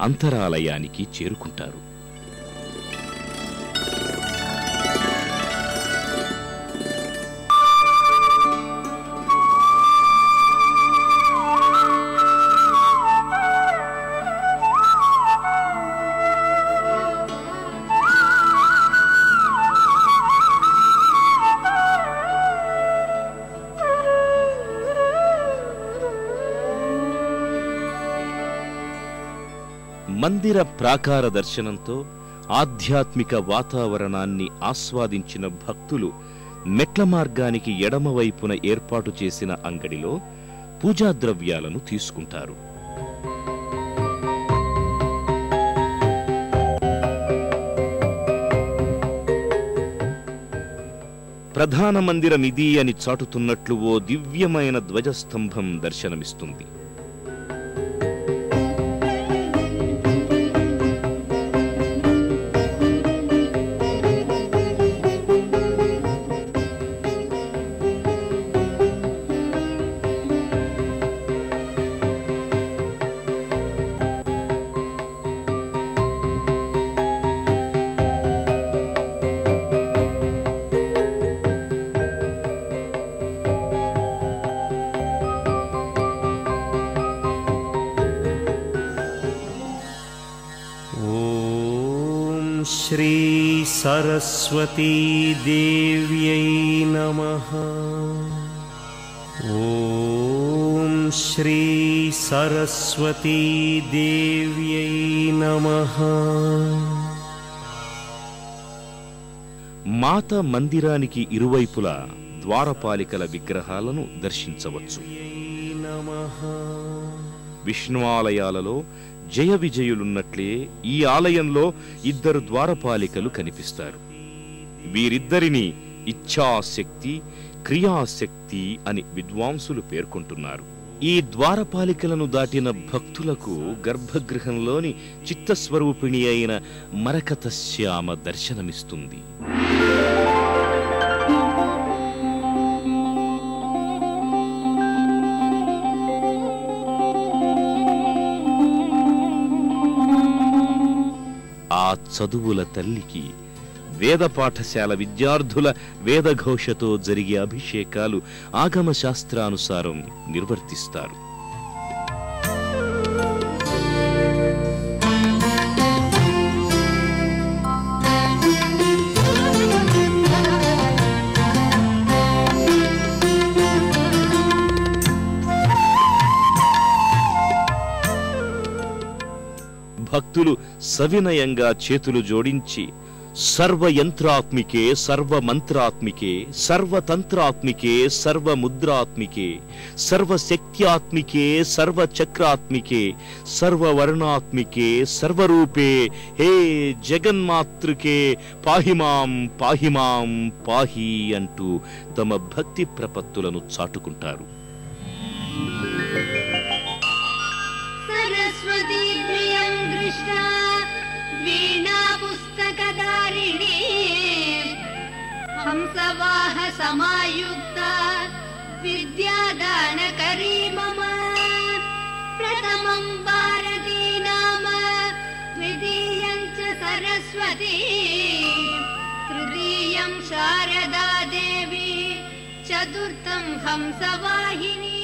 అంతరాలయానికి చేరుకుంటారు. మందిర ప్రాకార దర్శనంతో ఆధ్యాత్మిక వాతావరణాన్ని ఆస్వాదించిన భక్తులు మెట్ల మార్గానికి ఎడమవైపున ఏర్పాటు చేసిన అంగడిలో పూజా ద్రవ్యాలను తీసుకుంటారు. ప్రధాన మందిరం ఇది అని చాటుతున్నట్లు ఓ దివ్యమైన ధ్వజస్తంభం దర్శనమిస్తుంది. ॐ श्री सरस्वती देव्यै नमः ॐ श्री सरस्वती देव्यै नमः మాత మందిరానికి ఇరువైపులా ద్వారపాలికల విగ్రహాలను దర్శించవచ్చు नमः విష్ణువాలయాలలో జయ విజయులున్నట్లే ఈ ఆలయంలో ఇద్దరు ద్వారపాలికలు కనిపిస్తారు. వీరిద్దరిని ఇచ్ఛాశక్తి క్రియాశక్తి అని విద్వాంసులు పేర్కొంటున్నారు. ఈ ద్వారపాలికలను దాటిన భక్తులకు గర్భగృహంలోని చిత్తస్వరూపిణి అయిన మరకతశ్యామ దర్శనమిస్తుంది. ఆ చదువుల తల్లికి వేద పాఠశాల విద్యార్థుల వేదఘోషతో జరిగే అభిషేకాలు ఆగమ శాస్త్రానుసారం నిర్వర్తిస్తారు. భక్తులు సవినయంగా చేతులు జోడించి సర్వయంత్రాత్మికే సర్వమంత్రాత్మికే సర్వతంత్రాత్మికే సర్వముద్రాత్మికే సర్వశక్త్యాత్మికే సర్వచక్రాత్మికే సర్వవర్ణాత్మికే సర్వరూపే హే జగన్మాతృకే పాహిమాం పాహిమాం పాహి అంటూ తమ భక్తి ప్రపత్తులను చాటుకుంటారు. हंसवाह समायुक्ता विद्यादानकरी मम। प्रथमं भारती नाम द्वितीयं च सरस्वती। तृतीयं शारदा देवी चतुर्थं हंसवाहिनी